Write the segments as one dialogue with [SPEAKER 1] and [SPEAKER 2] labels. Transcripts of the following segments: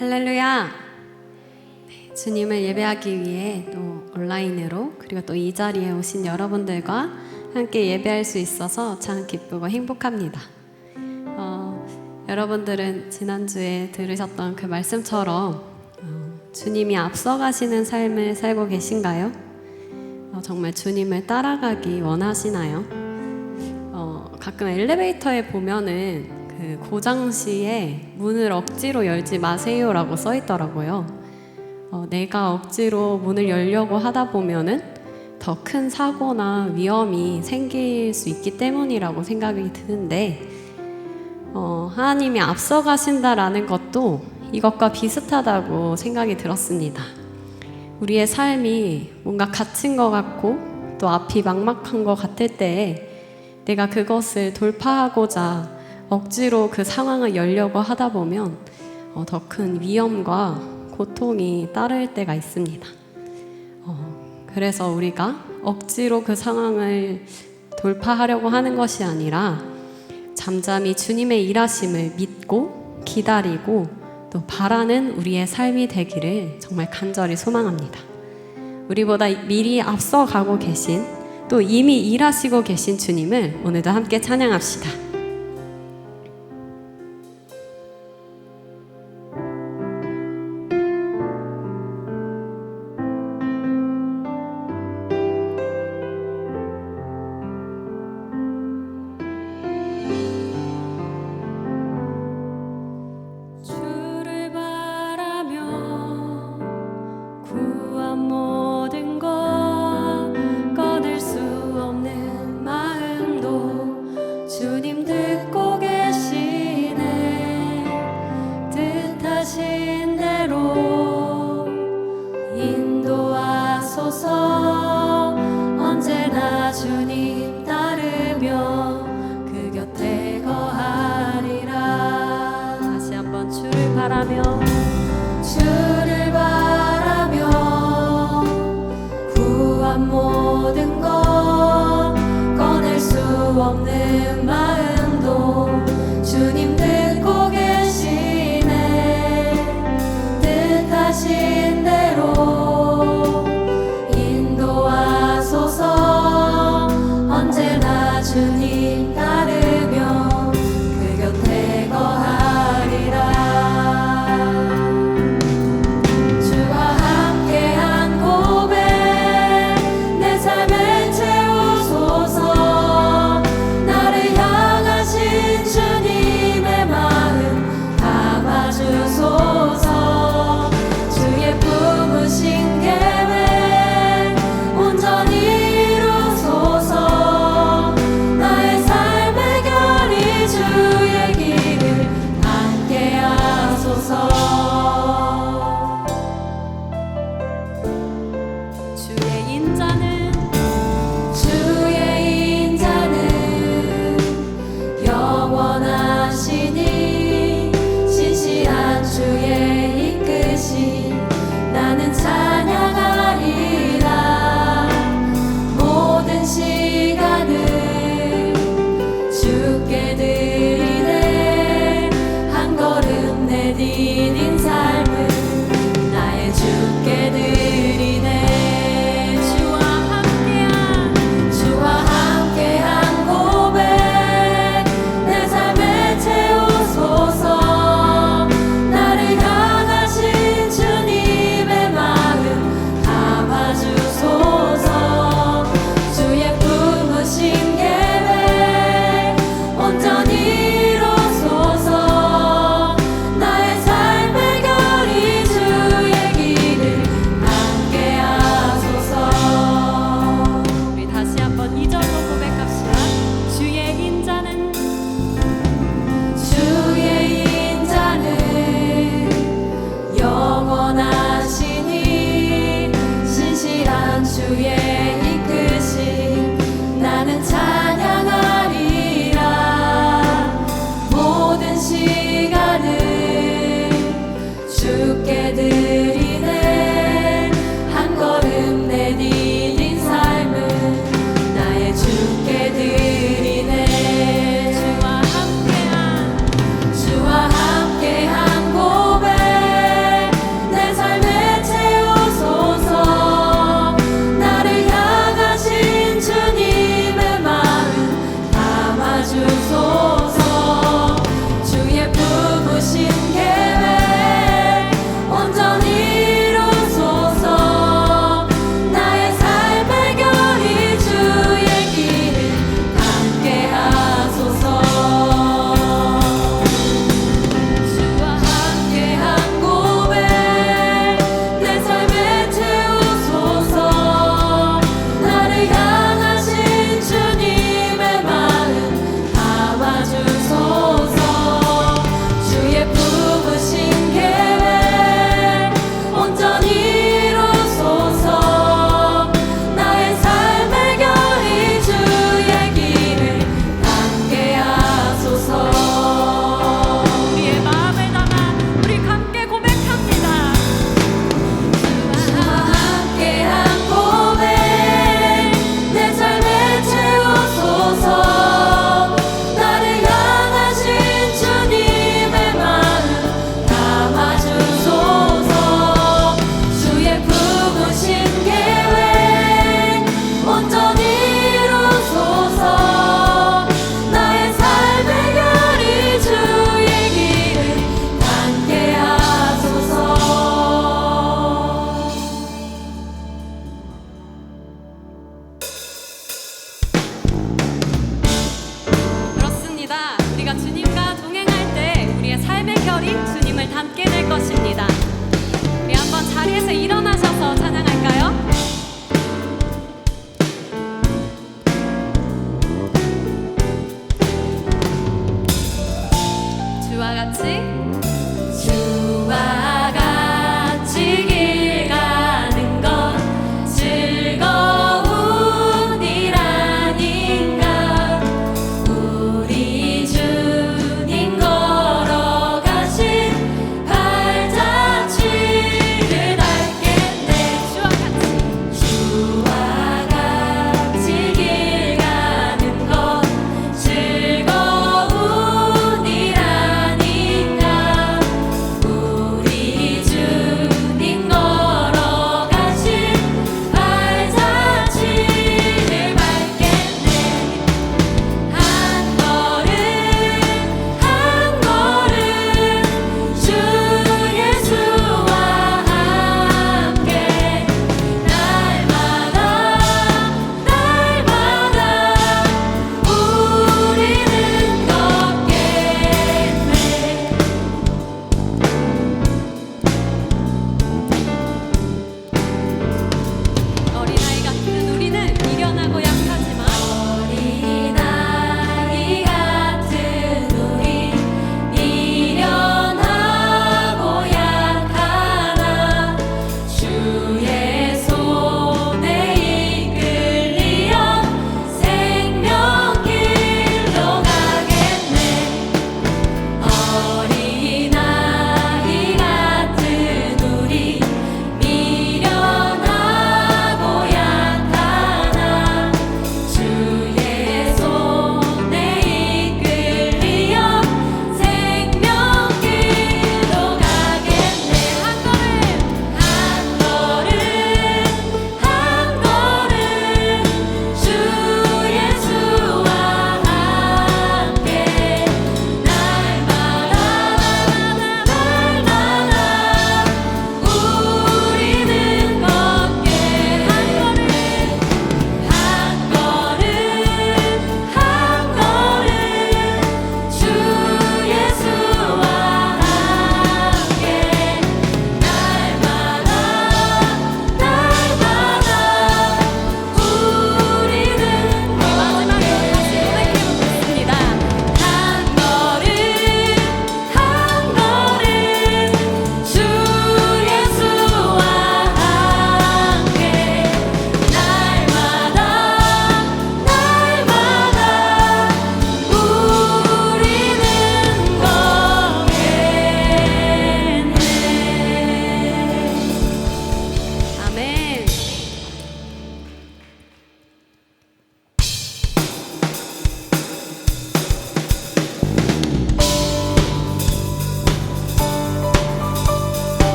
[SPEAKER 1] 할렐루야. 네, 주님을 예배하기 위해 또 온라인으로 그리고 또 이 자리에 오신 여러분들과 함께 예배할 수 있어서 참 기쁘고 행복합니다. 어, 여러분들은 지난주에 들으셨던 그 말씀처럼 어, 주님이 앞서가시는 삶을 살고 계신가요? 어, 정말 주님을 따라가기 원하시나요? 어, 가끔 엘리베이터에 보면은 그 고장 시에 문을 억지로 열지 마세요라고 써 있더라고요. 어, 내가 억지로 문을 열려고 하다 보면은 더 큰 사고나 위험이 생길 수 있기 때문이라고 생각이 드는데 어, 하나님이 앞서가신다라는 것도 이것과 비슷하다고 생각이 들었습니다. 우리의 삶이 뭔가 갇힌 것 같고 또 앞이 막막한 것 같을 때에 내가 그것을 돌파하고자 억지로 그 상황을 열려고 하다 보면 어, 더 큰 위험과 고통이 따를 때가 있습니다. 어, 그래서 우리가 억지로 그 상황을 돌파하려고 하는 것이 아니라 잠잠히 주님의 일하심을 믿고 기다리고 또 바라는 우리의 삶이 되기를 정말 간절히 소망합니다. 우리보다 미리 앞서가고 계신 또 이미 일하시고 계신 주님을 오늘도 함께 찬양합시다. 인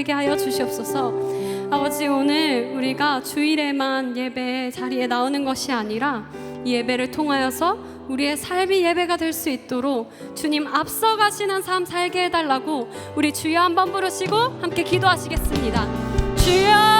[SPEAKER 1] 되게 하여 주시옵소서. 아버지 오늘 우리가 주일에만 예배 자리에 나오는 것이 아니라 이 예배를 통하여서 우리의 삶이 예배가 될 수 있도록 주님 앞서가시는 삶 살게 해달라고 우리 주여 한번 부르시고 함께 기도하시겠습니다. 주여